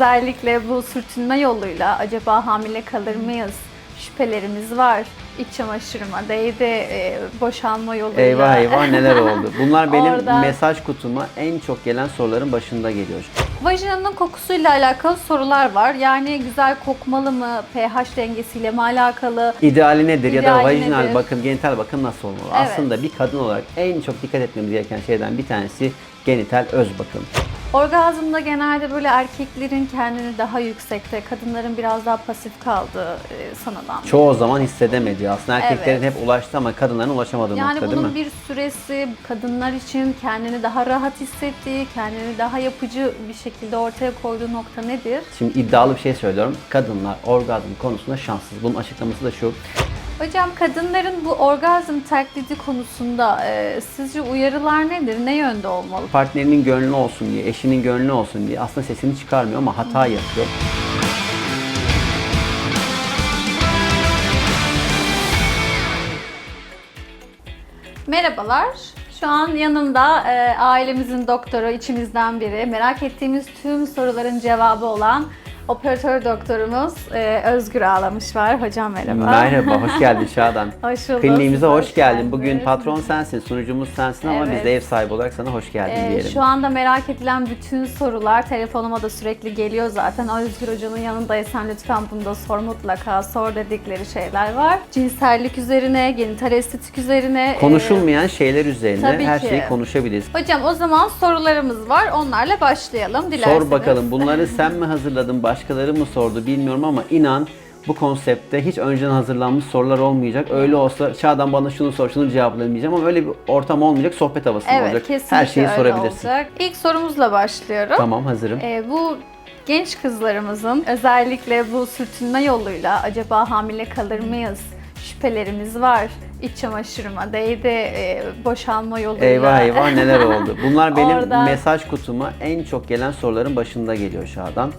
Özellikle bu sürtünme yoluyla acaba hamile kalır mıyız? Şüphelerimiz var. İç çamaşırıma değdi, e, boşanma yoluyla. Eyvah eyvah neler oldu. Bunlar benim Orada- mesaj kutuma en çok gelen soruların başında geliyor. Vajinanın kokusuyla alakalı sorular var. Yani güzel kokmalı mı, pH dengesiyle mi alakalı? İdeali nedir ya da İdeali vajinal nedir? bakım, genital bakım nasıl olmalı? Evet. Aslında bir kadın olarak en çok dikkat etmemiz gereken şeyden bir tanesi genital öz bakım. Orgazmda genelde böyle erkeklerin kendini daha yüksekte, kadınların biraz daha pasif kaldığı e, sanılan. Çoğu zaman hissedemediği aslında erkeklerin Evet. hep ulaştı ama kadınların ulaşamadığı Yani nokta değil bunun mi? bir süresi kadınlar için kendini daha rahat hissettiği, kendini daha yapıcı bir şekilde ortaya koyduğu nokta nedir? Şimdi iddialı bir şey söylüyorum. Kadınlar orgazm konusunda şanssız. Bunun açıklaması da şu. Hocam kadınların bu orgazm taklidi konusunda e, sizce uyarılar nedir? Ne yönde olmalı? Partnerinin gönlü olsun diye, eşinin gönlü olsun diye aslında sesini çıkarmıyor ama hata yapıyor. Merhabalar. Şu an yanımda e, ailemizin doktoru, içimizden biri, merak ettiğimiz tüm soruların cevabı olan operatör doktorumuz e, Özgür Ağlamış var. Hocam merhaba. Merhaba, hoş geldin Şadan. Hoş bulduk. Kliniğimize Siz hoş geldin. Bugün patron sensin, sunucumuz sensin ama Evet. biz de ev sahibi olarak sana hoş geldin Ee, diyelim. şu anda merak edilen bütün sorular telefonuma da sürekli geliyor zaten. Özgür Hoca'nın yanındaysan lütfen bunu da sor mutlaka. Sor dedikleri şeyler var. Cinsellik üzerine, genital estetik üzerine. e, Konuşulmayan şeyler üzerine tabii her ki. şeyi konuşabiliriz. Hocam o zaman sorularımız var. Onlarla başlayalım dilerseniz. Sor bakalım bunları sen mi hazırladın, başkaları mı sordu bilmiyorum ama inan bu konsepte hiç önceden hazırlanmış sorular olmayacak. Öyle olsa Çağdan bana şunu sor, şunu cevaplayayım diyeceğim ama öyle bir ortam olmayacak, sohbet havası Evet olacak. kesinlikle Her şeyi öyle sorabilirsin. olacak. İlk sorumuzla başlıyorum. Tamam hazırım. Ee, bu genç kızlarımızın özellikle bu sürtünme yoluyla acaba hamile kalır mıyız? Şüphelerimiz var. İç çamaşırıma değdi, e, boşanma yoluyla. Eyvah eyvah neler oldu. Bunlar benim Orada- mesaj kutuma en çok gelen soruların başında geliyor Şadan.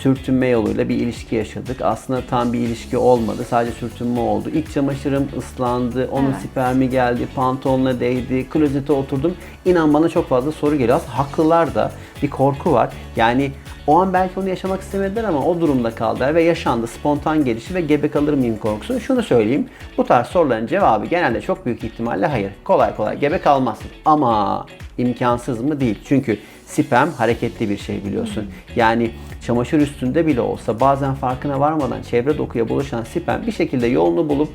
Sürtünme yoluyla bir ilişki yaşadık. Aslında tam bir ilişki olmadı. Sadece sürtünme oldu. İlk çamaşırım ıslandı. Onun Evet. spermi geldi. Pantolonuna değdi. Klozete oturdum. İnan bana çok fazla soru geliyor. Aslında haklılar da bir korku var. Yani o an belki onu yaşamak istemediler ama o durumda kaldılar ve yaşandı. Spontan gelişi ve gebe kalır mıyım korkusu. Şunu söyleyeyim. Bu tarz soruların cevabı genelde çok büyük ihtimalle hayır. Kolay kolay gebe kalmazsın. Ama imkansız mı? Değil. Çünkü sperm hareketli bir şey biliyorsun. Yani çamaşır üstünde bile olsa bazen farkına varmadan çevre dokuya buluşan sperm bir şekilde yolunu bulup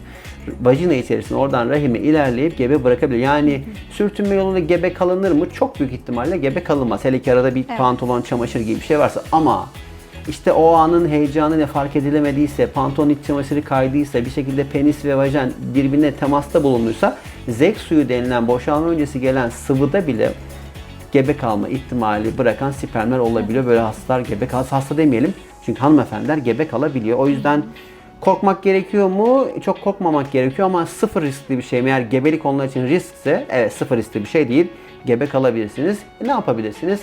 vajina içerisinde oradan rahime ilerleyip gebe bırakabilir. Yani sürtünme yoluyla gebe kalınır mı? Çok büyük ihtimalle gebe kalınmaz. Hele ki arada bir Evet. pantolon, çamaşır gibi bir şey varsa ama işte o anın heyecanı ne fark edilemediyse, pantolon iç çamaşırı kaydıysa, bir şekilde penis ve vajen birbirine temasta bulunduysa zevk suyu denilen boşalma öncesi gelen sıvıda bile gebe kalma ihtimali bırakan spermler olabiliyor. Böyle hastalar gebe kalsa hasta demeyelim. Çünkü hanımefendiler gebe kalabiliyor. O yüzden korkmak gerekiyor mu? Çok korkmamak gerekiyor ama sıfır riskli bir şey mi? Eğer gebelik onlar için riskse evet sıfır riskli bir şey değil. Gebe kalabilirsiniz. E, ne yapabilirsiniz?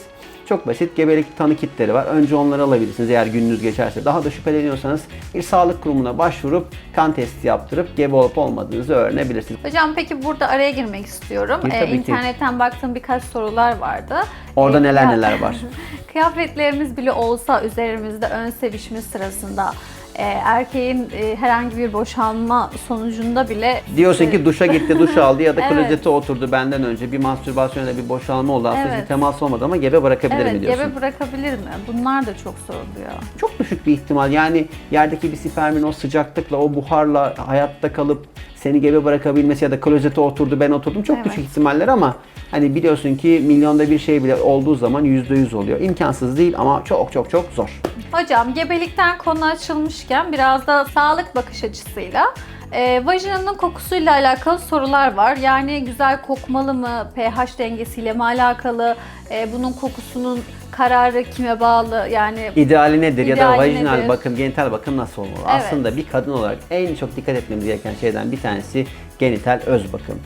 Çok basit gebelik tanı kitleri var. Önce onları alabilirsiniz eğer gününüz geçerse. Daha da şüpheleniyorsanız bir sağlık kurumuna başvurup kan testi yaptırıp gebe olup olmadığınızı öğrenebilirsiniz. Hocam peki burada araya girmek istiyorum. Gir Ee, tabii ki. internetten baktığım birkaç sorular vardı. Orada Ee, neler neler var. Kıyafetlerimiz bile olsa üzerimizde ön sevişme sırasında e, erkeğin e, herhangi bir boşanma sonucunda bile Diyorsun e, ki duşa gitti, duş aldı ya da Evet. klozete oturdu benden önce. Bir mastürbasyonla bir boşalma oldu. Aslında Evet. temas olmadı ama gebe bırakabilir mi Evet, diyorsun? gebe bırakabilir mi? Bunlar da çok soruluyor. Çok düşük bir ihtimal. Yani yerdeki bir spermin o sıcaklıkla, o buharla hayatta kalıp seni gebe bırakabilmesi ya da klozete oturdu ben oturdum. Çok Evet. düşük ihtimaller ama hani biliyorsun ki milyonda bir şey bile olduğu zaman yüzde yüz oluyor. İmkansız değil ama çok çok çok zor. Hocam gebelikten konu açılmışken biraz da sağlık bakış açısıyla e, vajinanın kokusuyla alakalı sorular var. Yani güzel kokmalı mı, pH dengesiyle mi alakalı, e, bunun kokusunun kararı kime bağlı yani İdeali nedir ya da İdeali vajinal nedir? bakım, genital bakım nasıl olmalı? Evet. Aslında bir kadın olarak en çok dikkat etmemiz gereken şeyden bir tanesi genital öz bakım.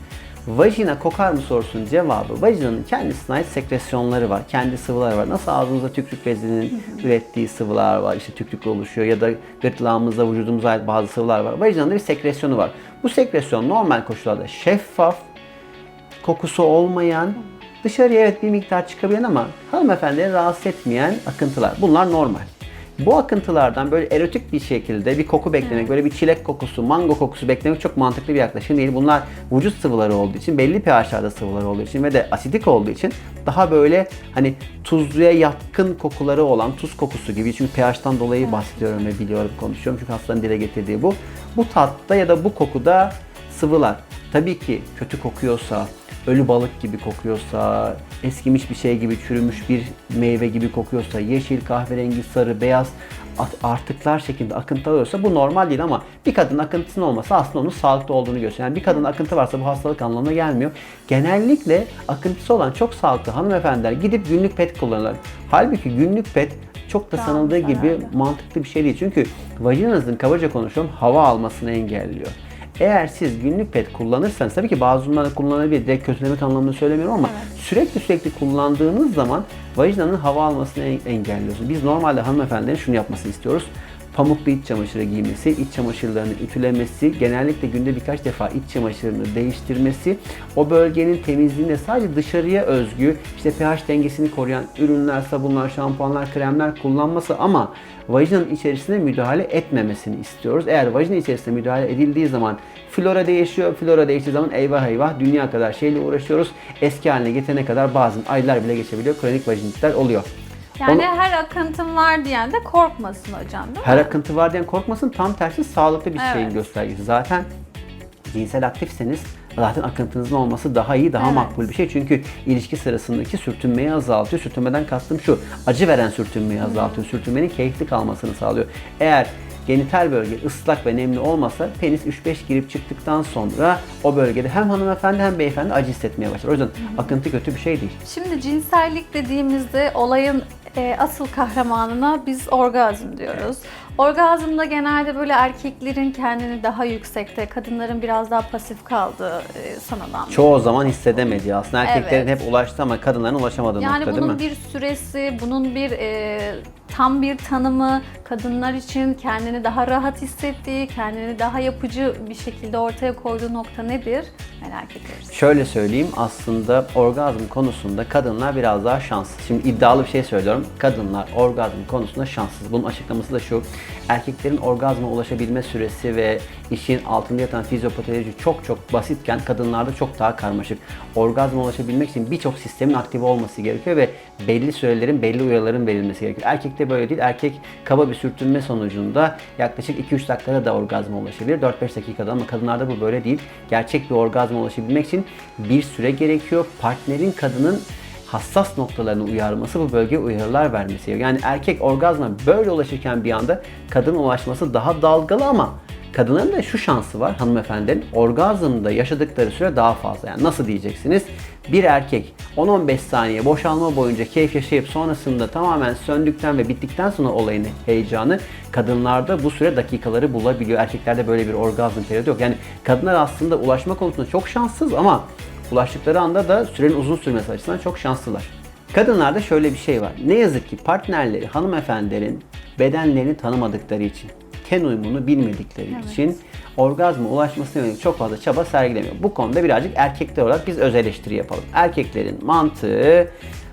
Vajina kokar mı sorusunun cevabı vajinanın kendisine ait sekresyonları var. Kendi sıvıları var. Nasıl ağzımızda tükrük bezinin ürettiği sıvılar var. işte tükrükle oluşuyor ya da gırtlağımızda vücudumuza ait bazı sıvılar var. Vajinanın bir sekresyonu var. Bu sekresyon normal koşullarda şeffaf, kokusu olmayan, dışarıya evet bir miktar çıkabilen ama hanımefendileri rahatsız etmeyen akıntılar. Bunlar normal. Bu akıntılardan böyle erotik bir şekilde bir koku beklemek, böyle bir çilek kokusu, mango kokusu beklemek çok mantıklı bir yaklaşım değil. Bunlar vücut sıvıları olduğu için, belli pH'larda sıvıları olduğu için ve de asidik olduğu için daha böyle hani tuzluya yatkın kokuları olan tuz kokusu gibi. Çünkü pH'tan dolayı bahsediyorum ve biliyorum, konuşuyorum. Çünkü hastanın dile getirdiği bu. Bu tatta ya da bu kokuda sıvılar. Tabii ki kötü kokuyorsa, ölü balık gibi kokuyorsa, eskimiş bir şey gibi, çürümüş bir meyve gibi kokuyorsa, yeşil, kahverengi, sarı, beyaz artıklar şeklinde akıntı alıyorsa bu normal değil ama bir kadın akıntısının olması aslında onun sağlıklı olduğunu gösteriyor. Yani bir kadın akıntı varsa bu hastalık anlamına gelmiyor. Genellikle akıntısı olan çok sağlıklı hanımefendiler gidip günlük pet kullanırlar. Halbuki günlük pet çok da sanıldığı gibi mantıklı bir şey değil. Çünkü vajinanızın kabaca konuşuyorum hava almasını engelliyor. Eğer siz günlük pet kullanırsanız tabii ki bazı bunları kullanabilir. Direkt kötülemek anlamında söylemiyorum ama sürekli sürekli kullandığınız zaman vajinanın hava almasını en- engelliyorsunuz. Biz normalde hanımefendilerin şunu yapmasını istiyoruz. Pamuklu iç çamaşırı giymesi, iç çamaşırlarını ütülemesi, genellikle günde birkaç defa iç çamaşırını değiştirmesi, o bölgenin temizliğinde sadece dışarıya özgü, işte pH dengesini koruyan ürünler, sabunlar, şampuanlar, kremler kullanması ama vajinanın içerisine müdahale etmemesini istiyoruz. Eğer vajina içerisine müdahale edildiği zaman flora değişiyor. Flora değiştiği zaman eyvah eyvah dünya kadar şeyle uğraşıyoruz. Eski haline getirene kadar bazen aylar bile geçebiliyor. Kronik vajinitler oluyor. Yani Onu- her akıntım var diyen de korkmasın hocam değil mi? Her akıntı var diyen korkmasın. Tam tersi sağlıklı bir şeyin Evet. göstergesi. Zaten cinsel aktifseniz zaten akıntınızın olması daha iyi, daha Evet. makbul bir şey. Çünkü ilişki sırasındaki sürtünmeyi azaltıyor. Sürtünmeden kastım şu, acı veren sürtünmeyi azaltıyor. Sürtünmenin keyifli kalmasını sağlıyor. Eğer genital bölge ıslak ve nemli olmasa penis 3-5 girip çıktıktan sonra o bölgede hem hanımefendi hem beyefendi acı hissetmeye başlar. O yüzden akıntı kötü bir şey değil. Şimdi cinsellik dediğimizde olayın e, asıl kahramanına biz orgazm diyoruz. Orgazmda genelde böyle erkeklerin kendini daha yüksekte, kadınların biraz daha pasif kaldığı e, sanılan Çoğu zaman hissedemediği aslında erkeklerin Evet. hep ulaştı ama kadınların ulaşamadığı Yani nokta değil bunun mi? bir süresi, bunun bir e, tam bir tanımı, kadınlar için kendini daha rahat hissettiği, kendini daha yapıcı bir şekilde ortaya koyduğu nokta nedir? Merak ediyoruz. Şöyle söyleyeyim aslında orgazm konusunda kadınlar biraz daha şanssız. Şimdi iddialı bir şey söylüyorum. Kadınlar orgazm konusunda şanssız. Bunun açıklaması da şu. Erkeklerin orgazma ulaşabilme süresi ve işin altında yatan fizyopatoloji çok çok basitken kadınlarda çok daha karmaşık. Orgazma ulaşabilmek için birçok sistemin aktive olması gerekiyor ve belli sürelerin, belli uyarıların verilmesi gerekiyor. Erkekte böyle değil. Erkek kaba bir sürtünme sonucunda yaklaşık 2-3 dakikada da orgazma ulaşabilir. 4-5 dakikada ama kadınlarda bu böyle değil. Gerçek bir orgazma ulaşabilmek için bir süre gerekiyor. Partnerin kadının hassas noktalarını uyarması, bu bölgeye uyarılar vermesi. Yani erkek orgazma böyle ulaşırken bir anda kadın ulaşması daha dalgalı ama kadınların da şu şansı var hanımefendinin orgazmda yaşadıkları süre daha fazla. Yani nasıl diyeceksiniz? Bir erkek 10-15 saniye boşalma boyunca keyif yaşayıp sonrasında tamamen söndükten ve bittikten sonra olayın heyecanı kadınlarda bu süre dakikaları bulabiliyor. Erkeklerde böyle bir orgazm periyodu yok. Yani kadınlar aslında ulaşma konusunda çok şanssız ama ulaştıkları anda da sürenin uzun sürmesi açısından çok şanslılar. Kadınlarda şöyle bir şey var. Ne yazık ki partnerleri, hanımefendilerin bedenlerini tanımadıkları için, ten uyumunu bilmedikleri Evet. için orgazma ulaşmasına yönelik çok fazla çaba sergilemiyor. Bu konuda birazcık erkekler olarak biz öz eleştiri yapalım. Erkeklerin mantığı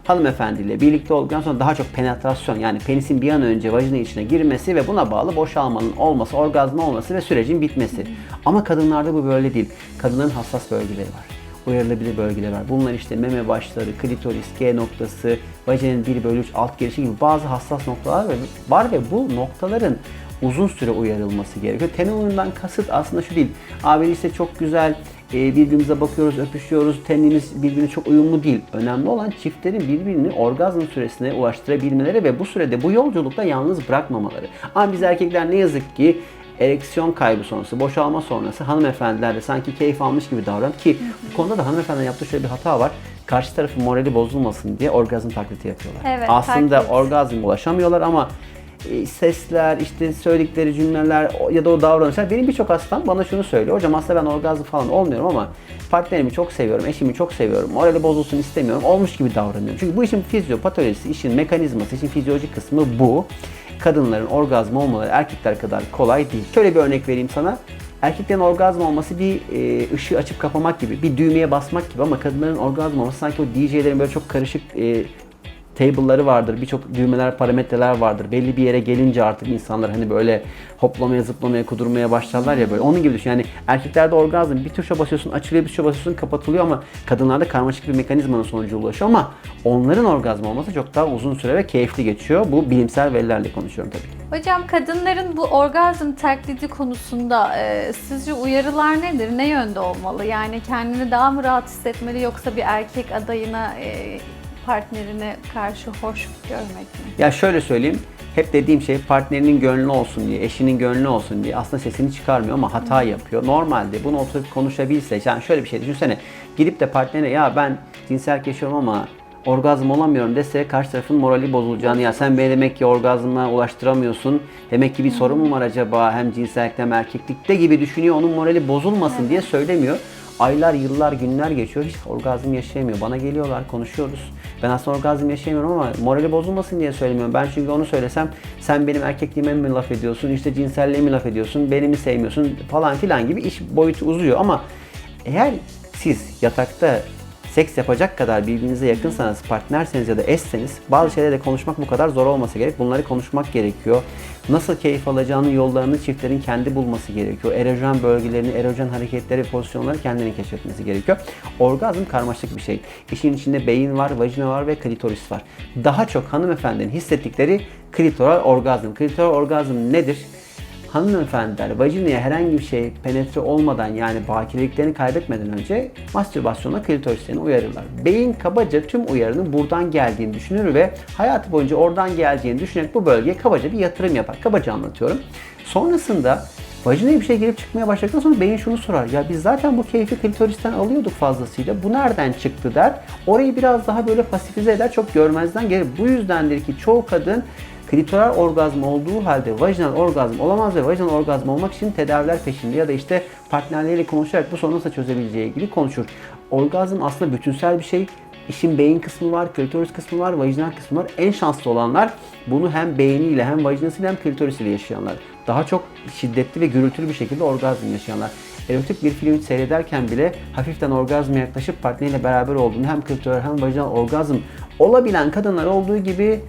hanımefendiyle birlikte olduktan sonra daha çok penetrasyon yani penisin bir an önce vajina içine girmesi ve buna bağlı boşalmanın olması, orgazma olması ve sürecin bitmesi. Ama kadınlarda bu böyle değil. Kadınların hassas bölgeleri var uyarılabilir bölgeler var. Bunlar işte meme başları, klitoris, G noktası, vajinin 1 bölü 3 alt girişi gibi bazı hassas noktalar var ve bu noktaların uzun süre uyarılması gerekiyor. Ten uyumundan kasıt aslında şu değil. Abi işte çok güzel e, birbirimize bakıyoruz, öpüşüyoruz, tenimiz birbirine çok uyumlu değil. Önemli olan çiftlerin birbirini orgazm süresine ulaştırabilmeleri ve bu sürede bu yolculukta yalnız bırakmamaları. Ama biz erkekler ne yazık ki ereksiyon kaybı sonrası, boşalma sonrası hanımefendiler de sanki keyif almış gibi davran ki bu konuda da hanımefendinin yaptığı şöyle bir hata var. Karşı tarafın morali bozulmasın diye orgazm taklidi yapıyorlar. Evet, Aslında taklit. orgazm ulaşamıyorlar ama e, sesler, işte söyledikleri cümleler ya da o davranışlar benim birçok hastam bana şunu söylüyor. Hocam aslında ben orgazm falan olmuyorum ama partnerimi çok seviyorum, eşimi çok seviyorum. Morali bozulsun istemiyorum. Olmuş gibi davranıyorum. Çünkü bu işin fizyopatolojisi, işin mekanizması, işin fizyolojik kısmı bu. Kadınların orgazm olmaları erkekler kadar kolay değil. Şöyle bir örnek vereyim sana. Erkeklerin orgazm olması bir e, ışığı açıp kapamak gibi, bir düğmeye basmak gibi ama kadınların orgazm olması sanki o DJ'lerin böyle çok karışık e, table'ları vardır, birçok düğmeler, parametreler vardır. Belli bir yere gelince artık insanlar hani böyle hoplamaya, zıplamaya, kudurmaya başlarlar ya böyle. Onun gibi düşün. Yani erkeklerde orgazm bir tuşa basıyorsun, açılıyor, bir tuşa basıyorsun, kapatılıyor ama kadınlarda karmaşık bir mekanizmanın sonucu ulaşıyor ama onların orgazm olması çok daha uzun süre ve keyifli geçiyor. Bu bilimsel verilerle konuşuyorum tabii. Hocam kadınların bu orgazm taklidi konusunda e, sizce uyarılar nedir? Ne yönde olmalı? Yani kendini daha mı rahat hissetmeli yoksa bir erkek adayına, e, partnerine karşı hoş görmek mi? Ya şöyle söyleyeyim. Hep dediğim şey partnerinin gönlü olsun diye, eşinin gönlü olsun diye aslında sesini çıkarmıyor ama hata yapıyor. Normalde bunu oturup konuşabilse, yani şöyle bir şey düşünsene. Gidip de partnerine ya ben cinsel yaşıyorum ama orgazm olamıyorum dese karşı tarafın morali bozulacağını ya sen beni demek ki orgazma ulaştıramıyorsun. Demek ki bir sorun mu var acaba hem cinsellikte hem erkeklikte gibi düşünüyor. Onun morali bozulmasın diye söylemiyor. Aylar, yıllar, günler geçiyor. Hiç orgazm yaşayamıyor. Bana geliyorlar, konuşuyoruz. Ben aslında orgazm yaşayamıyorum ama morali bozulmasın diye söylemiyorum. Ben çünkü onu söylesem sen benim erkekliğime mi laf ediyorsun, işte cinselliğe mi laf ediyorsun, beni mi sevmiyorsun falan filan gibi iş boyutu uzuyor. Ama eğer siz yatakta seks yapacak kadar birbirinize yakınsanız, partnerseniz ya da eşseniz bazı şeyleri de konuşmak bu kadar zor olması gerek. Bunları konuşmak gerekiyor. Nasıl keyif alacağının yollarını çiftlerin kendi bulması gerekiyor. Erojen bölgelerini, erojen hareketleri, pozisyonları kendini keşfetmesi gerekiyor. Orgazm karmaşık bir şey. İşin içinde beyin var, vajina var ve klitoris var. Daha çok hanımefendinin hissettikleri klitoral orgazm. Klitoral orgazm nedir? Hanımefendiler vajinaya herhangi bir şey penetre olmadan yani bakireliklerini kaybetmeden önce mastürbasyona klitorislerini uyarırlar. Beyin kabaca tüm uyarının buradan geldiğini düşünür ve hayatı boyunca oradan geleceğini düşünerek bu bölgeye kabaca bir yatırım yapar. Kabaca anlatıyorum. Sonrasında vajinaya bir şey girip çıkmaya başladıktan sonra beyin şunu sorar. Ya biz zaten bu keyfi klitoristen alıyorduk fazlasıyla. Bu nereden çıktı der. Orayı biraz daha böyle pasifize eder. Çok görmezden gelir. Bu yüzdendir ki çoğu kadın klitoral orgazm olduğu halde vajinal orgazm olamaz ve vajinal orgazm olmak için tedaviler peşinde ya da işte partnerleriyle konuşarak bu sorunu nasıl çözebileceği ilgili konuşur. Orgazm aslında bütünsel bir şey. İşin beyin kısmı var, klitoris kısmı var, vajinal kısmı var. En şanslı olanlar bunu hem beyniyle hem vajinasıyla hem klitorisiyle yaşayanlar. Daha çok şiddetli ve gürültülü bir şekilde orgazm yaşayanlar. Erotik bir film seyrederken bile hafiften orgazma yaklaşıp partneriyle beraber olduğunu hem klitoral hem vajinal orgazm olabilen kadınlar olduğu gibi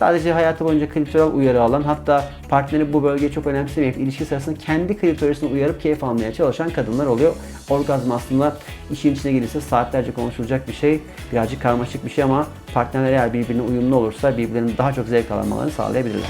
Sadece hayatı boyunca klitoral uyarı alan hatta partneri bu bölgeyi çok önemsemeyip ilişki sırasında kendi klitorisini uyarıp keyif almaya çalışan kadınlar oluyor. Orgazm aslında işin içine gelirse saatlerce konuşulacak bir şey. Birazcık karmaşık bir şey ama partnerler eğer birbirine uyumlu olursa birbirlerinin daha çok zevk almalarını sağlayabilirler.